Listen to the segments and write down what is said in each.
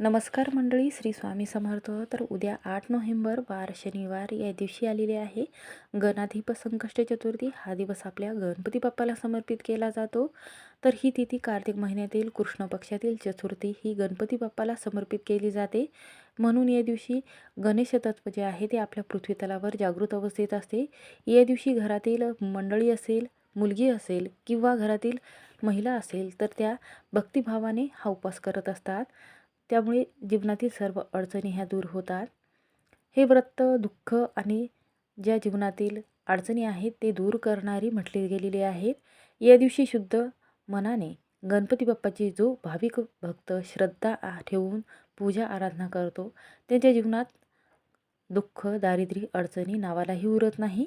नमस्कार मंडळी श्री स्वामी समर्थ. तर उद्या आठ नोव्हेंबर वार शनिवार या दिवशी आलेले आहे. गणाधिप संकष्ट चतुर्थी हा दिवस आपल्या गणपती बाप्पाला समर्पित केला जातो. तर ही तिथी कार्तिक महिन्यातील कृष्ण पक्षातील चतुर्थी ही गणपती बाप्पाला समर्पित केली जाते. म्हणून या दिवशी गणेश तत्व जे आहे ते आपल्या पृथ्वीतलावर जागृत अवस्थेत असते. या दिवशी घरातील मंडळी असेल मुलगी असेल किंवा घरातील महिला असेल तर त्या भक्तिभावाने हा उपवास करत असतात. त्यामुळे जीवनातील सर्व अडचणी ह्या दूर होतात. हे व्रत दुःख आणि ज्या जीवनातील अडचणी आहेत ते दूर करणारी म्हटली गेलेली आहेत. या दिवशी शुद्ध मनाने गणपती बाप्पाची जो भाविक भक्त श्रद्धा ठेवून पूजा आराधना करतो त्यांच्या जीवनात दुःख दारिद्र्य अडचणी नावालाही उरत नाही.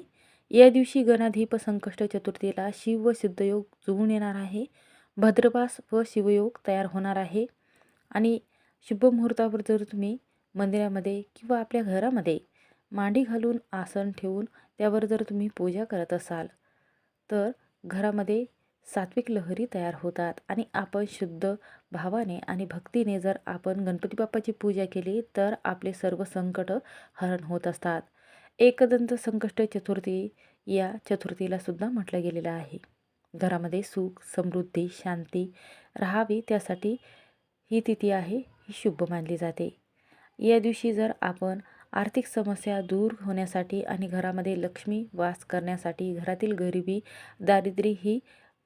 या दिवशी गणाधिप संकष्ट चतुर्थीला शिव व सिद्धयोग जुळून येणार आहे. भद्रवास व शिवयोग तयार होणार आहे. आणि शुभ मुहूर्तावर जर तुम्ही मंदिरामध्ये किंवा आपल्या घरामध्ये मांडी घालून आसन ठेवून त्यावर जर तुम्ही पूजा करत असाल तर घरामध्ये सात्विक लहरी तयार होतात आणि आपण शुद्ध भावाने आणि भक्तीने जर आपण गणपती बाप्पाची पूजा केली तर आपले सर्व संकट हरण होत असतात. एकदंत संकष्ट चतुर्थी या चतुर्थीला सुद्धा म्हटलं गेलेलं आहे. घरामध्ये सुख समृद्धी शांती राहावी त्यासाठी ही तिथी आहे. ही शुभ मानली जाते. या दिवशी जर आपण आर्थिक समस्या दूर होण्यासाठी आणि घरामध्ये लक्ष्मी वास करण्यासाठी घरातील गरिबी दारिद्र्य ही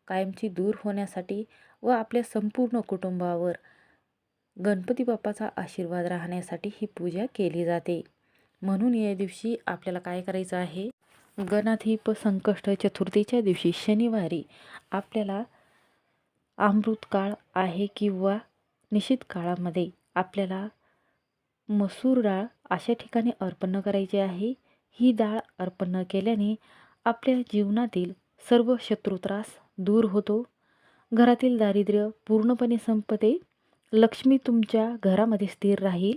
कायमची दूर होण्यासाठी व आपल्या संपूर्ण कुटुंबावर गणपती बाप्पाचा आशीर्वाद राहण्यासाठी ही पूजा केली जाते. म्हणून या दिवशी आपल्याला काय करायचं आहे? गणाधिप संकष्ट चतुर्थीच्या दिवशी शनिवारी आपल्याला अमृतकाळ आहे किंवा निश्चित काळामध्ये आपल्याला मसूर डाळ अशा ठिकाणी अर्पण करायची आहे. ही डाळ अर्पण केल्याने आपल्या जीवनातील सर्व शत्रुत्रास दूर होतो. घरातील दारिद्र्य पूर्णपणे संपते लक्ष्मी तुमच्या घरामध्ये स्थिर राहील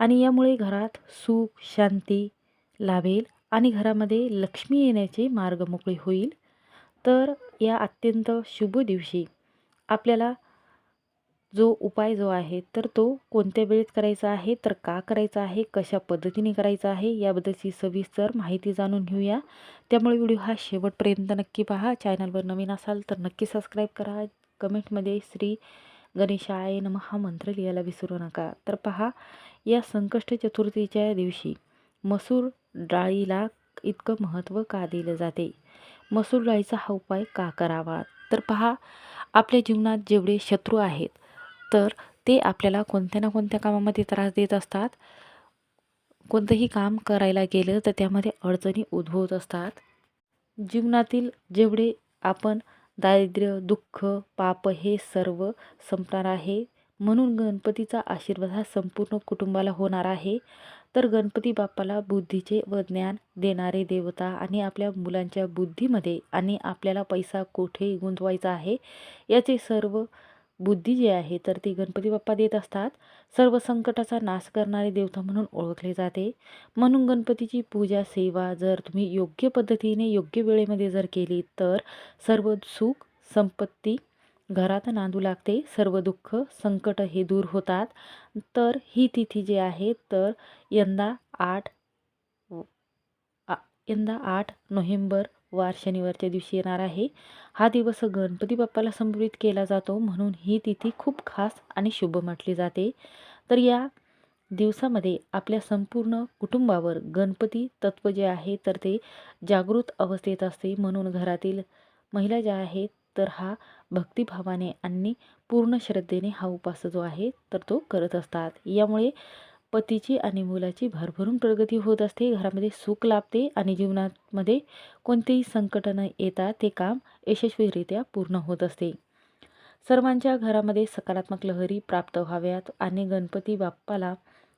आणि यामुळे घरात सुख शांती लाभेल आणि घरामध्ये लक्ष्मी येण्याचे मार्ग मोकळे होईल. तर या अत्यंत शुभ दिवशी आपल्याला जो उपाय जो आहे तर तो कोणत्या वेळेत करायचा आहे तर का करायचा आहे कशा पद्धतीने करायचा आहे याबद्दलची सविस्तर माहिती जाणून घेऊया. त्यामुळे व्हिडिओ हा शेवटपर्यंत नक्की पहा. चॅनलवर नवीन असाल तर नक्की सबस्क्राईब करा. कमेंटमध्ये श्री गणेशाय नम हा मंत्र लिहायला विसरू नका. तर पहा या संकष्ट चतुर्थीच्या दिवशी मसूर डाळीला इतकं महत्त्व का दिलं जाते? मसूर डाळीचा हा उपाय का करावा? तर पहा आपल्या जीवनात जेवढे शत्रू आहेत तर ते आपल्याला कोणत्या ना कोणत्या कामामध्ये त्रास देत असतात. कोणतंही काम करायला गेलं तर त्यामध्ये अडचणी उद्भवत असतात. जीवनातील जेवढे आपण दारिद्र्य दुःख पाप हे सर्व संपणार आहे म्हणून गणपतीचा आशीर्वाद हा संपूर्ण कुटुंबाला होणार आहे. तर गणपती बाप्पाला बुद्धीचे व ज्ञान देणारे देवता आणि आपल्या मुलांच्या बुद्धीमध्ये आणि आपल्याला पैसा कुठे गुंतवायचा आहे याचे सर्व बुद्धी जी आहे तर ती गणपती बाप्पा देत असतात. सर्व संकटाचा नाश करणारे देवता म्हणून ओळखले जाते. म्हणून गणपतीची पूजा सेवा जर तुम्ही योग्य पद्धतीने योग्य वेळेमध्ये जर केली तर सर्व सुख संपत्ती घरात नांदू लागते. सर्व दुःख संकट हे दूर होतात. तर ही तिथी जी आहे तर यंदा आठ यंदा आठ नोव्हेंबर वार शनिवारच्या दिवशी येणार आहे. हा दिवस गणपती बाप्पाला समर्पित केला जातो म्हणून ही तिथी खूप खास आणि शुभ म्हटली जाते. तर या दिवसामध्ये आपल्या संपूर्ण कुटुंबावर गणपती तत्व जे आहे तर ते जागृत अवस्थेत असते म्हणून घरातील महिला ज्या आहेत तर हा भक्तिभावाने आणि पूर्ण श्रद्धेने हा उपास जो आहे तर तो करत असतात. यामुळे पतीची आणि मुलाची भरभरून प्रगती होत असते. घरामध्ये सुख लाभते आणि जीवनामध्ये कोणतेही संकट न येता ते काम यशस्वीरित्या पूर्ण होत असते. सर्वांच्या घरामध्ये सकारात्मक लहरी प्राप्त व्हाव्यात आणि गणपती बाप्पाला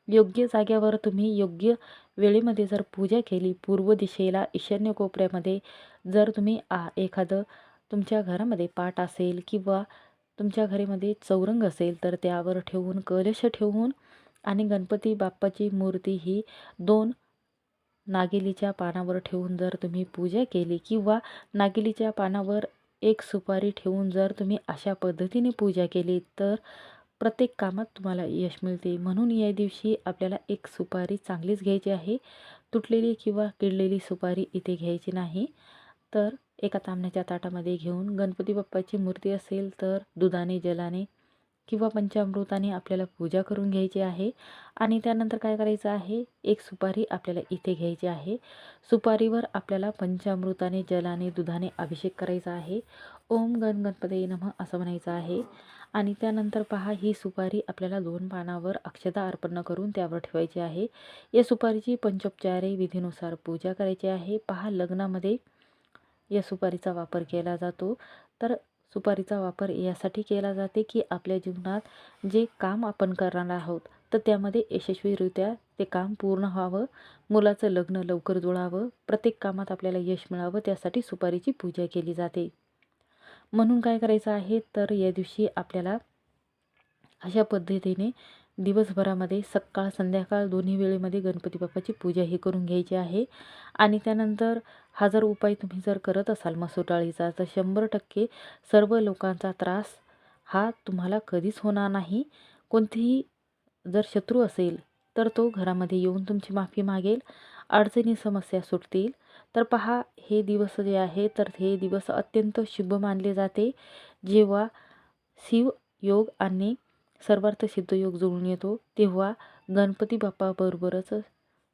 योग्य जाग्यावर तुम्ही योग्य वेळेमध्ये जर पूजा केली पूर्व दिशेला ईशान्य कोपऱ्यामध्ये जर तुम्ही आ एखादं तुमच्या घरामध्ये पाट असेल किंवा तुमच्या घरामध्ये चौरंग असेल तर त्यावर ठेवून कलश ठेवून आणि गणपती बाप्पाची मूर्ती ही दोन नागिलीच्या पानावर ठेवून जर तुम्ही पूजा केली किंवा नागिलीच्या पानावर एक सुपारी ठेवून जर तुम्ही अशा पद्धतीने पूजा केली तर प्रत्येक कामात तुम्हाला यश मिळते. म्हणून या दिवशी आपल्याला एक सुपारी चांगलीच घ्यायची आहे. तुटलेली किंवा किडलेली सुपारी इथे घ्यायची नाही. तर एका तांब्याच्या ताटामध्ये घेऊन गणपती बाप्पाची मूर्ती असेल तर दुधाने जलाने किंवा पंचामृताने आपल्याला पूजा करून घ्यायची आहे. आणि त्यानंतर काय करायचं आहे? एक सुपारी आपल्याला इथे घ्यायची आहे. सुपारीवर आपल्याला पंचामृताने जलाने दुधाने अभिषेक करायचा आहे. ओम गण गणपती नमः असं म्हणायचं आहे. आणि त्यानंतर पहा ही सुपारी आपल्याला दोन पानावर अक्षता अर्पण करून त्यावर ठेवायची आहे. या सुपारीची पंचोपचारे विधीनुसार पूजा करायची आहे. पहा लग्नामध्ये या सुपारीचा वापर केला जातो. तर सुपारीचा वापर यासाठी केला जाते की आपल्या जीवनात जे काम आपण करणार आहोत तर त्यामध्ये यशस्वीरित्या ते काम पूर्ण व्हावं मुलाचं लग्न लवकर जुळावं प्रत्येक कामात आपल्याला यश मिळावं त्यासाठी सुपारीची पूजा केली जाते. म्हणून काय करायचं आहे? तर या दिवशी आपल्याला अशा पद्धतीने दिवसभरामध्ये सकाळ संध्याकाळ दोन्ही वेळेमध्ये गणपती बाप्पाची पूजा ही करून घ्यायची आहे. आणि त्यानंतर हा जर उपाय तुम्ही जर करत असाल मसूर डाळीचा तर शंभर टक्के सर्व लोकांचा त्रास हा तुम्हाला कधीच होणार नाही. कोणतीही जर शत्रू असेल तर तो घरामध्ये येऊन तुमची माफी मागेल. अडचणी समस्या सुटतील. तर पहा हे दिवस जे आहे तर हे दिवस अत्यंत शुभ मानले जाते. जेव्हा शिव योग आणि सर्वार्थ सिद्धयोग जुळून येतो तेव्हा गणपती बाप्पाबरोबरच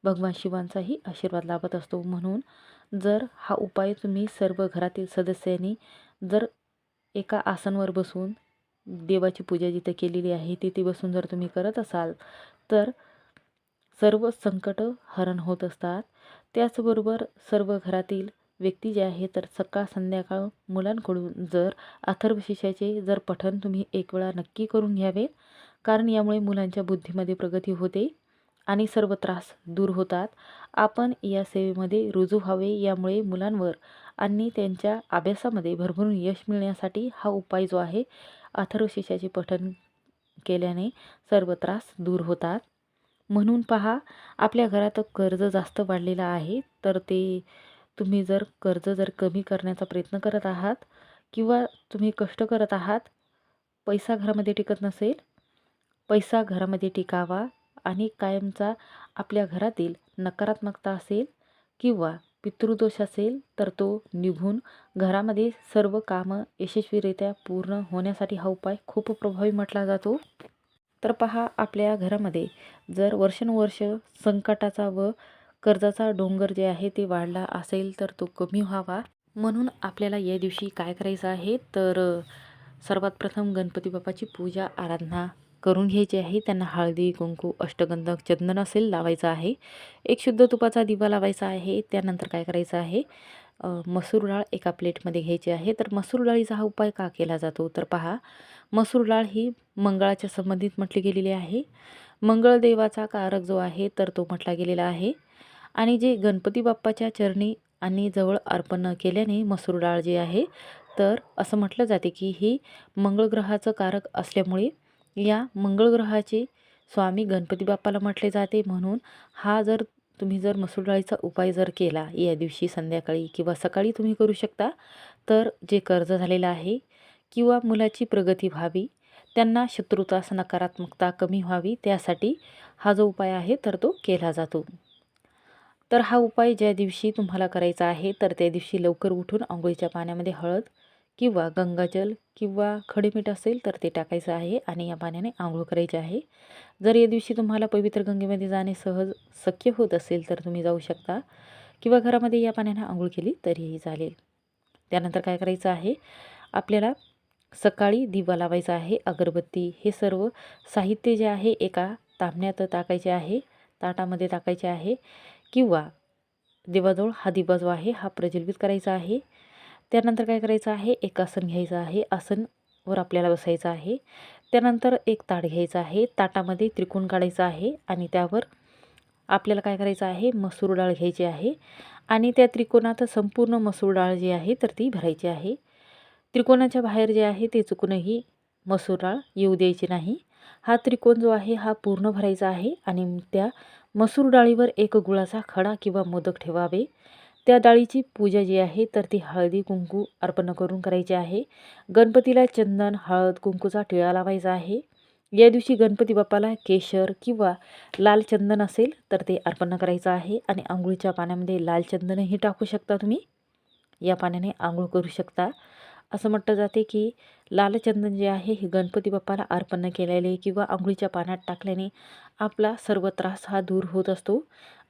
भगवान शिवांचाही आशीर्वाद लाभत असतो. म्हणून जर हा उपाय तुम्ही सर्व घरातील सदस्यांनी जर एका आसनवर बसून देवाची पूजा जिथे केलेली आहे तिथे बसून जर तुम्ही करत असाल तर सर्व संकट हरण होत असतात. त्याचबरोबर सर्व घरातील व्यक्ती जे आहे तर सकाळ संध्याकाळ मुलांकडून जर अथर्वशीर्षाचे जर पठण तुम्ही एक वेळा नक्की करून घ्यावे कारण यामुळे मुलांच्या बुद्धीमध्ये प्रगती होते आणि सर्व त्रास दूर होतात. आपण या सेवेमध्ये रुजू व्हावे यामुळे मुलांवर आणि त्यांच्या अभ्यासामध्ये भरभरून यश मिळण्यासाठी हा उपाय जो आहे अथर्वशीर्षाचे पठण केल्याने सर्व त्रास दूर होतात. म्हणून पहा आपल्या घरात कर्ज जास्त वाढलेलं आहे तर ते तुम्ही जर कर्ज जर कमी करण्याचा प्रयत्न करत आहात किंवा तुम्ही कष्ट करत आहात पैसा घरामध्ये टिकत नसेल पैसा घरामध्ये टिकावा आणि कायमचा आपल्या घरातील नकारात्मकता असेल किंवा पितृदोष असेल तर तो निघून घरामध्ये सर्व कामं यशस्वीरित्या पूर्ण होण्यासाठी हा उपाय खूप प्रभावी म्हटला जातो. तर पहा आपल्या घरामध्ये जर वर्षानुवर्ष संकटाचा व कर्जाचा डोंगर जे आहे ते वाढला असेल तर तो कमी व्हावा. म्हणून आपल्याला या दिवशी काय करायचं आहे? तर सर्वात प्रथम गणपती बाप्पाची पूजा आराधना करून घ्यायची आहे. त्यांना हळदी कुंकू अष्टगंधक चंदन असेल लावायचं आहे. एक शुद्ध तुपाचा दिवा लावायचा आहे. त्यानंतर काय करायचं आहे? मसूर डाळ एका प्लेटमध्ये घ्यायची आहे. तर मसूर डाळीचा हा उपाय का केला जातो? तर पहा मसूर डाळ ही मंगळाच्या संबंधित म्हटली गेलेली आहे. मंगळदेवाचा कारक जो आहे तर तो म्हटला गेलेला आहे. आणि जे गणपती बाप्पाच्या चरणी आणि जवळ अर्पण केल्याने मसूर डाळ जी आहे तर असं म्हटलं जाते की ही मंगळग्रहाचं कारक असल्यामुळे या मंगळग्रहाचे स्वामी गणपती बाप्पाला म्हटले जाते. म्हणून हा जर तुम्ही जर मसूर डाळीचा उपाय जर केला या दिवशी संध्याकाळी किंवा सकाळी तुम्ही करू शकता तर जे कर्ज झालेलं आहे किंवा मुलाची प्रगती व्हावी त्यांना शत्रुता नकारात्मकता कमी व्हावी त्यासाठी हा जो उपाय आहे तर तो केला जातो. तर हा उपाय ज्या दिवशी तुम्हाला करायचा आहे तर त्या दिवशी लवकर उठून आंघोळीच्या पाण्यामध्ये हळद किंवा गंगाजल किंवा खडीमीठ असेल तर ते टाकायचं आहे आणि या पाण्याने आंघोळ करायचे आहे. जर या दिवशी तुम्हाला पवित्र गंगेमध्ये जाणे सहज शक्य होत असेल तर तुम्ही जाऊ शकता किंवा घरामध्ये या पाण्याने आंघोळ केली तरीही चालेल. त्यानंतर काय करायचं आहे? आपल्याला सकाळी दिवा लावायचा आहे अगरबत्ती हे सर्व साहित्य जे आहे एका तांबण्यात टाकायचे आहे ताटामध्ये टाकायचे आहे. किंवा देवाजवळ हा दिवा जो आहे हा प्रज्वलित करायचा आहे. त्यानंतर काय करायचं आहे? एक आसन घ्यायचं आहे. आसनवर आपल्याला बसायचं आहे. त्यानंतर एक ताट घ्यायचं आहे. ताटामध्ये त्रिकोण काढायचा आहे आणि त्यावर आपल्याला काय करायचं आहे? मसूर डाळ घ्यायची आहे आणि त्या त्रिकोणात संपूर्ण मसूर डाळ जी आहे तर ती भरायची आहे. त्रिकोणाच्या बाहेर जे आहे ते चुकूनही मसूर डाळ येऊ द्यायची नाही. हा त्रिकोण जो आहे हा पूर्ण भरायचा आहे आणि त्या मसूर डाळीवर एक गुळाचा खडा किंवा मोदक ठेवावे. त्या डाळीची पूजा जी आहे तर ती हळदी कुंकू अर्पण करून करायची आहे. गणपतीला चंदन हळद कुंकूचा टिळा लावायचा आहे. या दिवशी गणपती बाप्पाला केशर किंवा लाल चंदन असेल तर ते अर्पण करायचं आहे आणि आंघोळीच्या पाण्यामध्ये लाल चंदनही टाकू शकता तुम्ही. या पाण्याने आंघोळ करू शकता. असं म्हटलं जाते की लालचंदन जे आहे हे गणपती बाप्पाला अर्पण केलेले किंवा आंघोळीच्या पाण्यात टाकल्याने आपला सर्व त्रास हा दूर होत असतो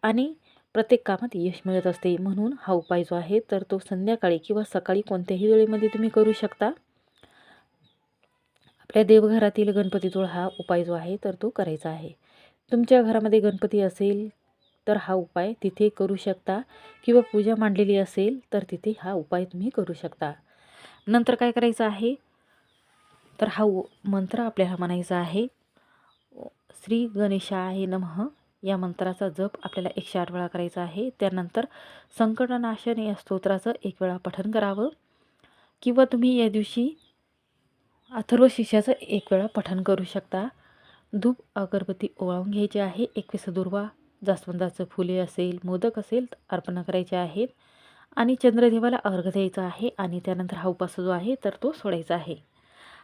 आणि प्रत्येक कामात यश मिळत असते. म्हणून हा उपाय जो आहे तर तो संध्याकाळी किंवा सकाळी कोणत्याही वेळेमध्ये तुम्ही करू शकता. आपल्या देवघरातील गणपतीजवळ हा उपाय जो आहे तर तो करायचा आहे. तुमच्या घरामध्ये गणपती असेल तर हा उपाय तिथे करू शकता. किंवा पूजा मांडलेली असेल तर तिथे हा उपाय तुम्ही करू शकता. नंतर काय करायचं आहे तर हा मंत्र आपल्याला म्हणायचा आहे. श्री गणेशाय नमः. या मंत्राचा जप आपल्याला एकशे आठ वेळा करायचा आहे. त्यानंतर संकटनाशन या स्तोत्राचं एक वेळा पठन करावं. किंवा तुम्ही या दिवशी अथर्व शिष्याचं एक वेळा पठन करू शकता. धूप अगरबत्ती ओवाळून घ्यायची आहे. एकवीस दुर्वा जास्वंदाचं फुले असेल मोदक असेल अर्पण करायचे आहेत. आणि चंद्रदेवाला अर्घ द्यायचा आहे आणि त्यानंतर हा उपास जो आहे तर तो सोडायचा आहे.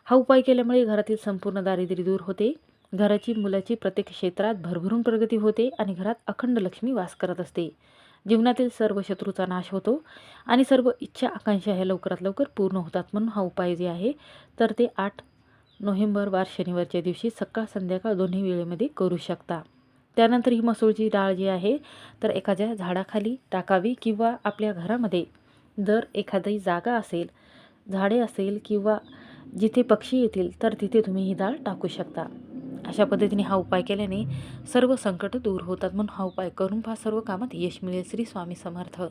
हा उपाय केल्यामुळे घरातील संपूर्ण दारिद्र्य दूर होते. घराची मुलाची प्रत्येक क्षेत्रात भरभरून प्रगती होते आणि घरात अखंड लक्ष्मी वास करत असते. जीवनातील सर्व शत्रूचा नाश होतो आणि सर्व इच्छा आकांक्षा ह्या लवकरात लवकर पूर्ण होतात म्हणून हा उपाय जे आहे तर ते आठ नोव्हेंबर वार शनिवारच्या दिवशी सकाळ संध्याकाळ दोन्ही वेळेमध्ये करू शकता. त्यानंतर ही मसूळची डाळ जी आहे तर एखाद्या झाडाखाली टाकावी किंवा आपल्या घरामध्ये जर एखादी जागा असेल झाडे असेल किंवा जिथे पक्षी येतील तर तिथे तुम्ही ही डाळ टाकू शकता. अशा पद्धतीने हा उपाय केल्याने सर्व संकट दूर होतात म्हणून हा उपाय करून पहा. सर्व कामात यश मिळेल. श्री स्वामी समर्थ.